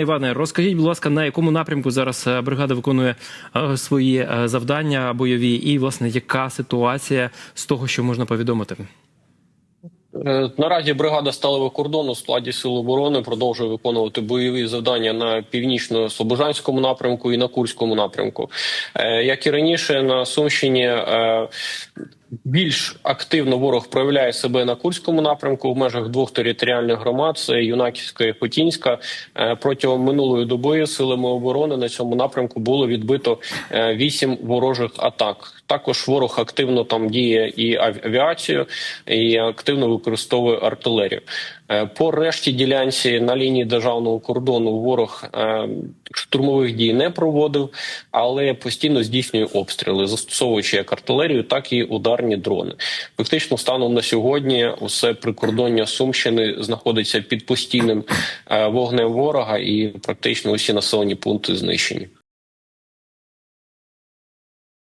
Іване, розкажіть, будь ласка, на якому напрямку зараз е, бригада виконує е, свої е, завдання бойові, і власне яка ситуація з того, що можна повідомити? Наразі бригада сталевого кордону в складі сил оборони продовжує виконувати бойові завдання на північно-слобожанському напрямку і на Курському напрямку. Як і раніше, на Сумщині більш активно ворог проявляє себе на Курському напрямку в межах двох територіальних громад: це Юнаківська і Хотінська. Е, Протягом минулої доби силами оборони на цьому напрямку було відбито е, вісім ворожих атак. Також ворог активно там діє і ав- авіацію, і активно використовує артилерію. Е, По решті ділянці на лінії державного кордону ворог штурмових дій не проводив, але постійно здійснює обстріли, застосовуючи як артилерію, так і ударні дрони. Фактично, станом на сьогодні, усе прикордоння Сумщини знаходиться під постійним е, вогнем ворога, і практично усі населені пункти знищені.